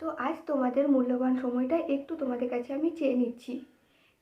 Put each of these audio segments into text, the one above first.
তো আজ তোমাদের মূল্যবান সময়টা একটু তোমাদের কাছে আমি চেয়ে নিচ্ছি।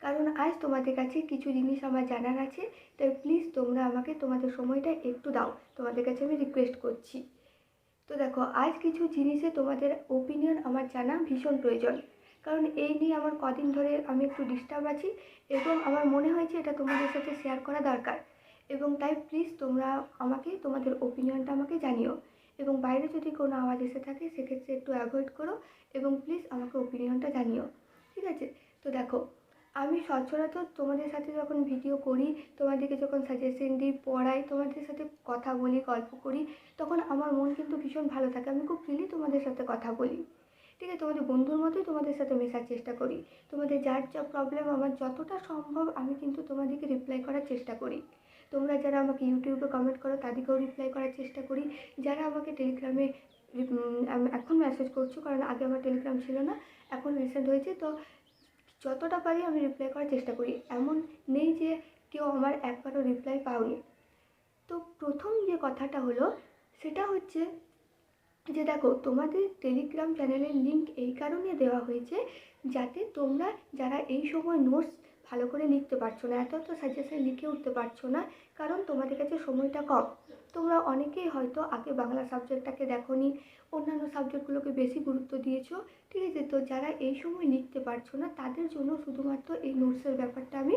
কারণ আজ তোমাদের কাছে কিছু জিনিস আমার জানার আছে, তাই প্লিজ তোমরা আমাকে তোমাদের সময়টা একটু দাও। তোমাদের কাছে আমি রিকোয়েস্ট করছি। তো দেখো, আজ কিছু জিনিসে তোমাদের ওপিনিয়ন আমার জানা ভীষণ প্রয়োজন। কারণ এই নিয়ে আমার কদিন ধরে আমি একটু ডিস্টার্ব আছি এবং আমার মনে হয়েছে এটা তোমাদের সাথে শেয়ার করা দরকার। এবং তাই প্লিজ তোমরা আমাকে, তোমাদের ওপিনিয়নটা আমাকে জানিও। এবং বাইরে যদি কোনো আওয়াজ এসে থাকে, সেক্ষেত্রে একটু অ্যাভয়েড করো এবং প্লিজ আমাকে ওপিনিয়নটা জানিও। ঠিক আছে? তো দেখো, আমি সচরাচর তোমাদের সাথে যখন ভিডিও করি, তোমাদেরকে যখন সাজেশন দিই, পড়াই, তোমাদের সাথে কথা বলি, গল্প করি, তখন আমার মন কিন্তু ভীষণ ভালো থাকে। আমি খুব ফ্রিলি তোমাদের সাথে কথা বলি। ঠিক আছে? তোমাদের বন্ধুর মতোই তোমাদের সাথে মেশার চেষ্টা করি। তোমাদের যার যা প্রবলেম আমার যতটা সম্ভব আমি কিন্তু তোমাদেরকে রিপ্লাই করার চেষ্টা করি। তোমরা যারা আমাকে ইউটিউবে কমেন্ট করো, তাদেরকেও রিপ্লাই করার চেষ্টা করি। যারা আমাকে টেলিগ্রামে এখন মেসেজ করছ, কারণ আগে আমার টেলিগ্রাম ছিল না, এখন রিসেন্ট হয়েছে, তো যতটা পারি আমি রিপ্লাই করার চেষ্টা করি। এমন নেই যে কেউ আমার একবারও রিপ্লাই পাওনি। তো প্রথম যে কথাটা হলো, সেটা হচ্ছে যে দেখো, তোমাদের টেলিগ্রাম চ্যানেলের লিঙ্ক এই কারণে দেওয়া হয়েছে, যাতে তোমরা যারা এই সময় নোটস ভালো করে লিখতে পারছ না এত এত সাজেশন লিখে উঠতে পারছ না, কারণ তোমাদের কাছে সময়টা কম। তোমরা অনেকেই হয়তো আগে বাংলা সাবজেক্টটাকে দেখোনি, অন্যান্য সাবজেক্টগুলোকে বেশি গুরুত্ব দিয়েছ, ঠিক আছে? তো যারা এই সময় লিখতে পারছ না, তাদের জন্য শুধুমাত্র এই নোটসের ব্যাপারটা আমি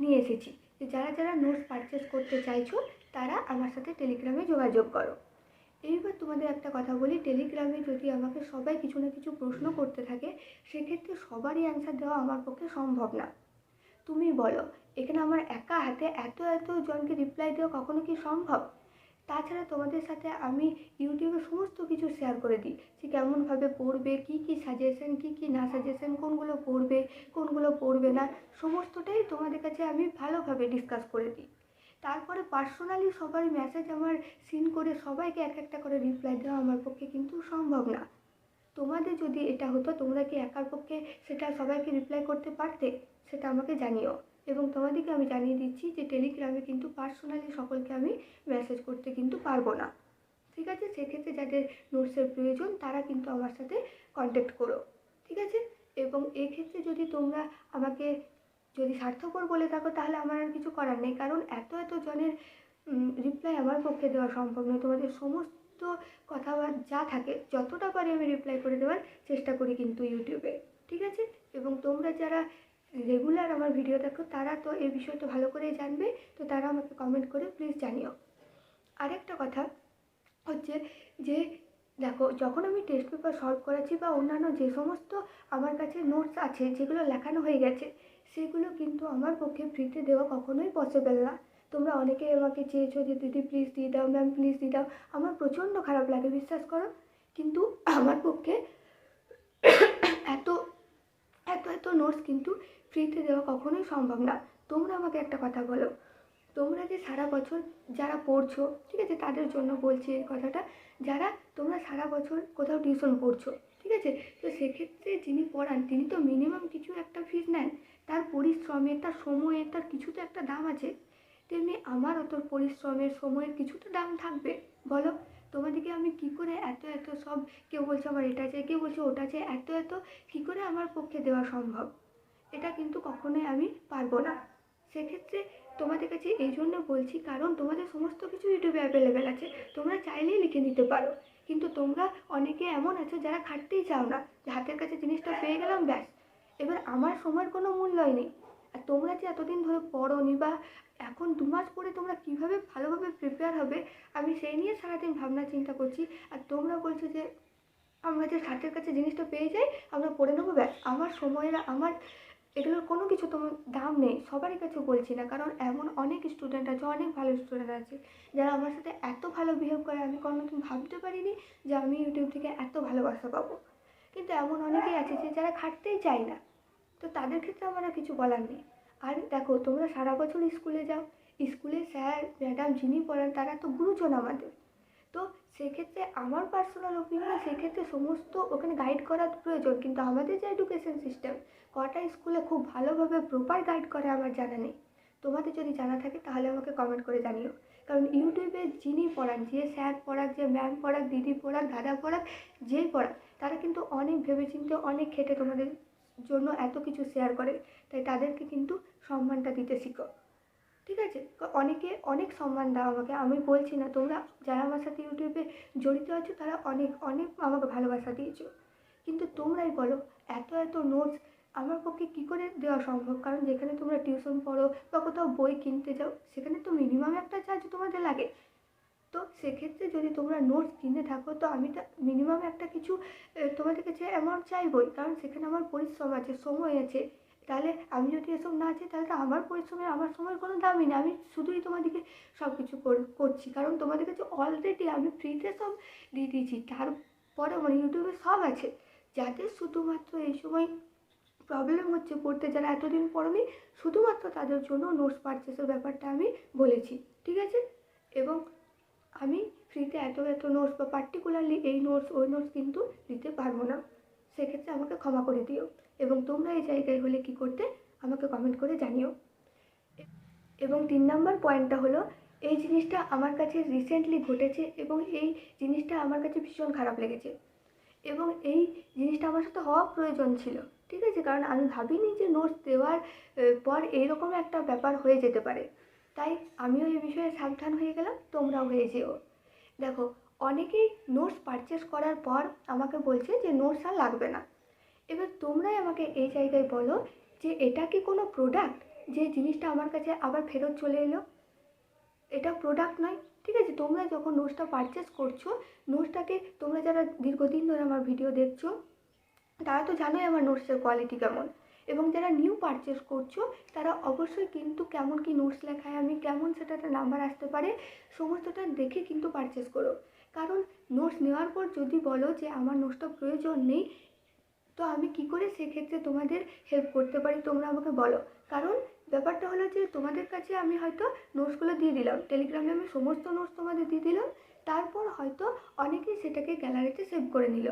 নিয়ে এসেছি। যে যারা যারা নোটস পারচেস করতে চাইছো, তারা আমার সাথে টেলিগ্রামে যোগাযোগ করো। এইবার তোমাদের একটা কথা বলি টেলিগ্রামে যদি আমাকে সবাই কিছু না কিছু প্রশ্ন করতে থাকে, সেক্ষেত্রে সবারই অ্যান্সার দেওয়া আমার পক্ষে সম্ভব না। তুমি বলো, এখানে আমার একা হাতে এত এত জনকে রিপ্লাই দেওয়া কখনো কি সম্ভব? তাছাড়া তোমাদের সাথে আমি ইউটিউবে সমস্ত কিছু শেয়ার করে দিই, যে কেমনভাবে পড়বে, কী কী সাজেশন কী কী না সাজেশন কোনগুলো পড়বে কোনগুলো পড়বে না, সমস্তটাই তোমাদের কাছে আমি ভালোভাবে ডিসকাস করে দিই। তারপরে পার্সোনালি সবার মেসেজ আমার সিন করে সবাইকে এক একটা করে রিপ্লাই দেওয়া আমার পক্ষে কিন্তু সম্ভব না। তোমাদের যদি এটা হতো, তোমরা কি একার পক্ষে সেটা সবাইকে রিপ্লাই করতে পারতে? সেটা আমাকে জানিও। এবং তোমাদেরকে আমি জানিয়ে দিচ্ছি যে টেলিগ্রামে কিন্তু পার্সোনালি সকলকে আমি মেসেজ করতে কিন্তু পারব না। ঠিক আছে? সেক্ষেত্রে যাদের নোটসের প্রয়োজন, তারা কিন্তু আমার সাথে কন্ট্যাক্ট করো। ঠিক আছে? এবং এক্ষেত্রে যদি তোমরা আমাকে যদি স্বার্থপর বলে থাকো, তাহলে আমার আর কিছু করার নেই। কারণ এত এত জনের রিপ্লাই আমার পক্ষে দেওয়া সম্ভব নয়। তোমাদের সমস্ত কথা যা থাকে, যতটা পারি আমি রিপ্লাই করে দেওয়ার চেষ্টা করি কিন্তু ইউটিউবে ঠিক আছে? এবং তোমরা যারা রেগুলার আমার ভিডিও দেখো, তারা তো এই বিষয়টা ভালো করেই জানবে, তো তারা আমাকে কমেন্ট করে প্লিজ জানিও। আরেকটা কথা হচ্ছে যে, দেখো, যখন আমি টেস্ট পেপার সলভ করেছি বা অন্যান্য যে সমস্ত আমার কাছে নোটস আছে, যেগুলো লেখানো হয়ে গেছে, সেগুলো কিন্তু আমার পক্ষে ফ্রিতে দেওয়া কখনোই পসিবল না। তোমরা অনেকেই আমাকে চেয়েছো যে, দিদি প্লিজ দিয়ে দাও ম্যাম প্লিজ দিয়ে দাও। আমার প্রচণ্ড খারাপ লাগে, বিশ্বাস করো। কিন্তু আমার পক্ষে এত এত এত নোটস কিন্তু ফ্রিতে দেওয়া কখনোই সম্ভব না। তোমরা আমাকে একটা কথা বলো। তোমরা যে সারা বছর যারা পড়ছো, ঠিক আছে, তাদের জন্য বলছি এই কথাটা, যারা তোমরা সারা বছর কোথাও টিউশন পড়ছো, ঠিক আছে, তো সেক্ষেত্রে যিনি পড়ান, তিনি তো মিনিমাম কিছু একটা ফিস নেন। তার পরিশ্রমের, তার সময়ের, তার কিছু তো একটা দাম আছে। তেমনি আমারও তোর পরিশ্রমের সময়ের কিছু তো দাম থাকবে। বলো, তোমাদেরকে আমি কি করে এত এত সব কেউ বলছে আমার এটা চাই কেউ বলছে ওটা চাই, এত এত কি করে আমার পক্ষে দেওয়া সম্ভব? এটা কিন্তু কখনোই আমি পারব না। সেক্ষেত্রে তোমাদের কাছে এই জন্য বলছি, কারণ তোমাদের সমস্ত কিছু ইউটিউবে অ্যাভেলেবেল আছে। তোমরা চাইলেই লিখে নিতে পারো। কিন্তু তোমরা অনেকে এমন আছো যারা খাটতেই চাও না, যে হাতের কাছে জিনিসটা পেয়ে গেলাম, ব্যাস। এবার আমার সময়ের কোনো মূল্যই নেই। আর তোমরা যে এতদিন ধরে পড়োনি বা এখন দু মাস পরে তোমরা কীভাবে ভালোভাবে প্রিপেয়ার হবে, আমি সেই নিয়ে সারাদিন ভাবনা চিন্তা করছি। আর তোমরা বলছো যে, আমরা যে হাতের কাছে জিনিসটা পেয়ে যাই, আমরা পড়ে নেব, ব্যাস। আমার সময়ের, আমার এগুলোর কোনো কিছু তোমার দাম নেই, সবারই কাছে বলছি না। কারণ এমন অনেক স্টুডেন্ট আছে, অনেক ভালো স্টুডেন্ট আছে, যারা আমার সাথে এত ভালো বিহেভ করে, আমি কোনোদিন ভাবতে পারিনি যে আমি ইউটিউব থেকে এত ভালোবাসা পাবো। কিন্তু এমন অনেকেই আছে যে, যারা খাটতেই চায় না। তো তাদের ক্ষেত্রে আমার কিছু বলার নেই। আর দেখো, তোমরা সারা বছর স্কুলে যাও। স্কুলে স্যার, ম্যাডাম যিনি পড়ান, তারা তো গুরুজন আমাদের। তো সেক্ষেত্রে আমার পার্সোনাল ওপিনিয়ন সেক্ষেত্রে সমস্ত ওখানে গাইড করার প্রয়োজন। কিন্তু আমাদের যে এডুকেশন সিস্টেম কটা স্কুলে খুব ভালোভাবে প্রপার গাইড করে আমার জানা নেই। তোমাদের যদি জানা থাকে, তাহলে আমাকে কমেন্ট করে জানিও। কারণ ইউটিউবে যিনি পড়ান, যে স্যার পড়াক, যে ম্যাম পড়াক, দিদি পড়াক, দাদা পড়াক যেই পড়াক, তারা কিন্তু অনেক ভেবেচিন্তে, অনেক খেটে তোমাদের জন্য এত কিছু শেয়ার করে। তাই তাদেরকে কিন্তু সম্মানটা দিতে শিখো। ঠিক আছে? অনেকে অনেক সম্মান দাও আমাকে, আমি বলছি না, তোমরা যারা আমার সাথে ইউটিউবে জড়িত আছো, তারা অনেক অনেক আমাকে ভালোবাসা দিয়েছ। কিন্তু তোমরাই বলো, এত এত নোটস আমার পক্ষে কী করে দেওয়া সম্ভব? কারণ যেখানে তোমরা টিউশন পড়ো বা কোথাও বই কিনতে যাও, সেখানে তো মিনিমাম একটা চার্জ তোমাদের লাগে। তো সেক্ষেত্রে যদি তোমরা নোটস কিনে থাকো, তো আমি তো মিনিমাম একটা কিছু তোমাদের কাছে অ্যামাউন্ট চাইবই। কারণ সেখানে আমার পরিশ্রম আছে, সময় আছে। তাহলে আমি যদি এসব না চাই, তাহলে তো আমার পরিশ্রমের, আমার সময়ের কোনো দামই নেই। আমি শুধুই তোমাদেরকে সব কিছু কর- করছি। কারণ তোমাদের কাছে অলরেডি আমি ফ্রিতে সব দিয়ে দিয়েছি। তারপরে মানে ইউটিউবে সব আছে। যাদের শুধুমাত্র এই সময় প্রবলেম হচ্ছে পড়তে, যারা এতদিন পড়েনি, শুধুমাত্র তাদের জন্য নোটস পারচেসের ব্যাপারটা আমি বলেছি। ঠিক আছে? এবং আমি ফ্রিতে এত এত নোটস বা পার্টিকুলারলি এই নোটস ওই নোটস কিন্তু দিতে পারব না। সেক্ষেত্রে আমাকে ক্ষমা করে দিও। এবং তোমরা এই জায়গায় হলে কি করতে আমাকে কমেন্ট করে জানিও। এবং তিন নম্বর পয়েন্টটা হলো, এই জিনিসটা আমার কাছে রিসেন্টলি ঘটেছে এবং এই জিনিসটা আমার কাছে ভীষণ খারাপ লেগেছে। এবং এই জিনিসটা আমার সাথে হওয়া প্রয়োজন ছিল, ঠিক আছে? কারণ আমি ভাবিনি যে নোটস দেওয়ার পর এইরকম একটা ব্যাপার হয়ে যেতে পারে। তাই আমিও এই বিষয়ে সাবধান হয়ে গেলাম, তোমরাও হয়ে যেও। দেখো, অনেকেই নোটস পারচেস করার পর আমাকে বলছে যে নোটস আর লাগবে না। এবার তোমরাই আমাকে এই জায়গায় বলো যে এটা কি কোনো প্রোডাক্ট যে জিনিসটা আমার কাছে আবার ফেরত চলে এলো? এটা প্রোডাক্ট নয়, ঠিক আছে? তোমরা যখন নোটসটা পারচেস করছ নোটসটাকে তোমরা যারা দীর্ঘদিন ধরে আমার ভিডিও দেখছ, তারা তো জানোই আমার নোটসের কোয়ালিটি কেমন। এবং যারা নিউ পারচেস করছ, তারা অবশ্যই কিন্তু কেমন কি নোটস লেখায়, আমি কেমন সেটাতে নাম্বার আসতে পারে, সমস্তটা দেখে কিন্তু পারচেস করো। কারণ নোটস নেওয়ার পর যদি বলো যে আমার নোটসটা প্রয়োজন নেই তো আমি কি করে সেক্ষেত্রে তোমাদের হেল্প করতে পারি তোমরা আমাকে বলো? কারণ ব্যাপারটা হলো যে তোমাদের কাছে আমি হয়তো নোটসগুলো দিয়ে দিলাম টেলিগ্রামে আমি সমস্ত নোটস তোমাদের দিয়ে দিলাম, তারপর হয়তো অনেকেই সেটাকে গ্যালারিতে সেভ করে নিল।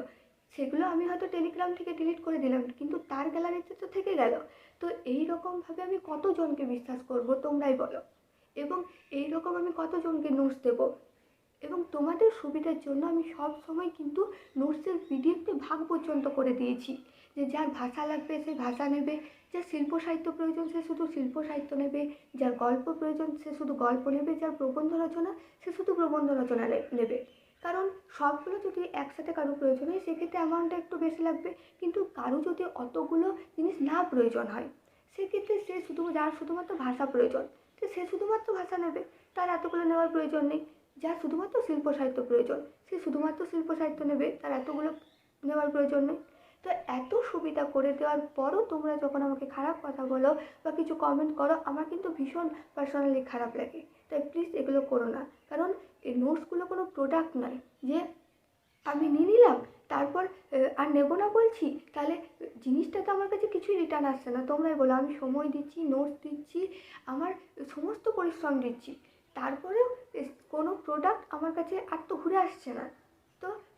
সেগুলো আমি হয়তো টেলিগ্রাম থেকে ডিলিট করে দিলাম, কিন্তু তার গ্যালারিতে তো থেকে গেল। তো এই রকমভাবে আমি কতজনকে বিশ্বাস করব তোমরাই বলো? এবং এই রকম আমি কতজনকে নোটস দেবো? এবং তোমাদের সুবিধার জন্য আমি সব সময় কিন্তু নোটসের পিডিএফকে ভাগ পর্যন্ত করে দিয়েছি। যে যার ভাষা লাগবে, সে ভাষা নেবে। যার শিল্প সাহিত্য প্রয়োজন, সে শুধু শিল্প সাহিত্য নেবে। যার গল্প প্রয়োজন, সে শুধু গল্প নেবে। যার প্রবন্ধ রচনা, সে শুধু প্রবন্ধ রচনা নেবে। কারণ সবগুলো যদি একসাথে কারও প্রয়োজন হয়, সেক্ষেত্রে অ্যামাউন্টটা একটু বেশি লাগবে। কিন্তু কারও যদি অতগুলো জিনিস না প্রয়োজন হয়, সেক্ষেত্রে সে শুধু, যার শুধুমাত্র ভাষা প্রয়োজন তো সে শুধুমাত্র ভাষা নেবে। তার এতগুলো নেওয়ার প্রয়োজন নেই। যার শুধুমাত্র শিল্প সাহিত্য প্রয়োজন, সে শুধুমাত্র শিল্প সাহিত্য নেবে। তার এতগুলো নেওয়ার প্রয়োজন নেই। তো এত সুবিধা করে দেওয়ার পরও তোমরা যখন আমাকে খারাপ কথা বলো বা কিছু কমেন্ট করো, আমার কিন্তু ভীষণ পার্সোনালি খারাপ লাগে। তাই প্লিজ এগুলো করো না। কারণ এই নোটসগুলো কোনো প্রোডাক্ট নয়। যে আমি নিয়ে নিলাম, তারপর আর নেব না বলছি, তাহলে জিনিসটা তো আমার কাছে কিছুই রিটার্ন আসছে না। তোমরাই বলো, আমি সময় দিচ্ছি নোটস দিচ্ছি, আমার সমস্ত পরিশ্রম দিচ্ছি। তারপরেও কোনো প্রোডাক্ট আমার কাছে আর তো ঘুরে আসছে না।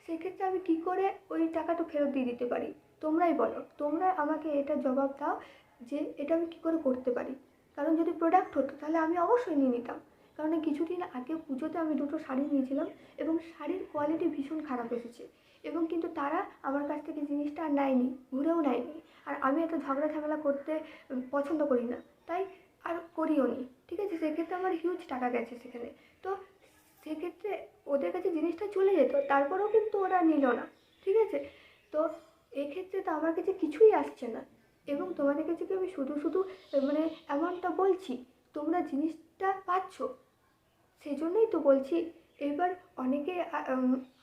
সেক্ষেত্রে আমি কী করে ওই টাকাটা ফেরত দিয়ে দিতে পারি? তোমরাই বলো। তোমরা আমাকে এটা জবাব দাও যে এটা আমি কী করে করতে পারি? কারণ যদি প্রোডাক্ট হতো, তাহলে আমি অবশ্যই নিয়ে নিতাম। কারণ কিছুদিন আগে পুজোতে আমি দুটো শাড়ি নিয়েছিলাম এবং শাড়ির কোয়ালিটি ভীষণ খারাপ এসেছে। এবং কিন্তু তারা আমার কাছ থেকে জিনিসটা আর নেয়নি, ঘুরেও নেয়নি। আর আমি এত ঝগড়া ঝামেলা করতে পছন্দ করি না। তাই আর করিও নি। ঠিক আছে? সেক্ষেত্রে আমার হিউজ টাকা গেছে সেখানে। তো সেক্ষেত্রে ওদের কাছে জিনিসটা চলে যেত, তারপরেও কিন্তু ওরা নিল না, ঠিক আছে? তো এক্ষেত্রে তো আমার কাছে কিছুই আসছে না এবং তোমাদের কাছে কি আমি শুধু শুধু মানে এমনটা বলছি, তোমরা জিনিসটা পাচ্ছ? সেই জন্যই তো বলছি, এবার অনেকে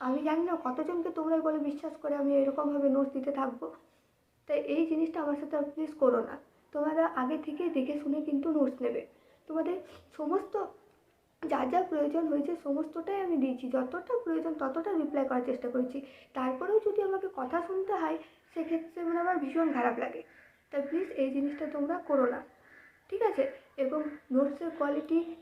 আমি জানি না কতজনকে তোমরা বলে বিশ্বাস করে আমি এরকমভাবে নোটস দিতে থাকব। তাই এই জিনিসটা আমার সাথে প্লিজ করো না। তোমরা আগে থেকে দেখে শুনে কিন্তু নোটস নেবে। তোমাদের সমস্ত যা যা প্রয়োজন হয়েছে সমস্তটাই আমি দিয়েছি। যতটা প্রয়োজন ততটা রিপ্লাই করার চেষ্টা করেছি। তারপরেও যদি আমাকে কথা শুনতে হয়, সেক্ষেত্রে মানে আমার ভীষণ খারাপ লাগে। তাই প্লিজ এই জিনিসটা তোমরা করো না। ঠিক আছে? এবং নোটসের কোয়ালিটি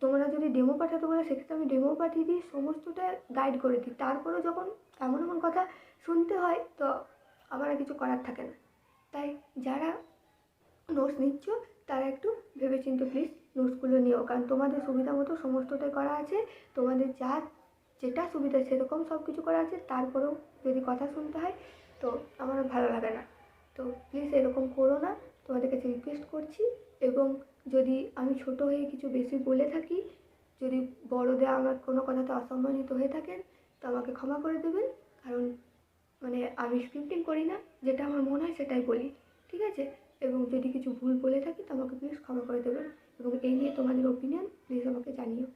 তোমরা যদি ডেমো পাঠাতে বলে, সেক্ষেত্রে আমি ডেমো পাঠিয়ে দিই সমস্তটা গাইড করে দিই। তারপরেও যখন এমন এমন কথা শুনতে হয়, তো আমার আর কিছু করার থাকে না। তাই যারা নোটস নিচ্ছ, তারা একটু ভেবেচিন্তে প্লিজ নোটসগুলো নিও। কারণ তোমাদের সুবিধা মতো সমস্তটাই করা আছে, তোমাদের যা, যেটা সুবিধা সেরকম সব কিছু করা আছে, তারপরেও যদি কথা শুনতে হয়, তো আমার ভালো লাগে না। তো প্লিজ এরকম করো না, তোমাদের কাছে রিকোয়েস্ট করছি। এবং যদি আমি ছোট হয়ে কিছু বেশি বলে থাকি, যদি বড়দের আমার কোনো কথাতে অসম্মানিত হয়ে থাকেন, তো আমাকে ক্ষমা করে দেবেন। কারণ মানে আমি স্ক্রিপ্টিং করি না, যেটা আমার মনে হয় সেটাই বলি, ঠিক আছে? এবং যদি কিছু ভুল বলে থাকি, তো আমাকে প্লিজ ক্ষমা করে দেবেন। এবং এই নিয়ে তোমাদের ওপিনিয়ন প্লিজ আমাকে জানিও।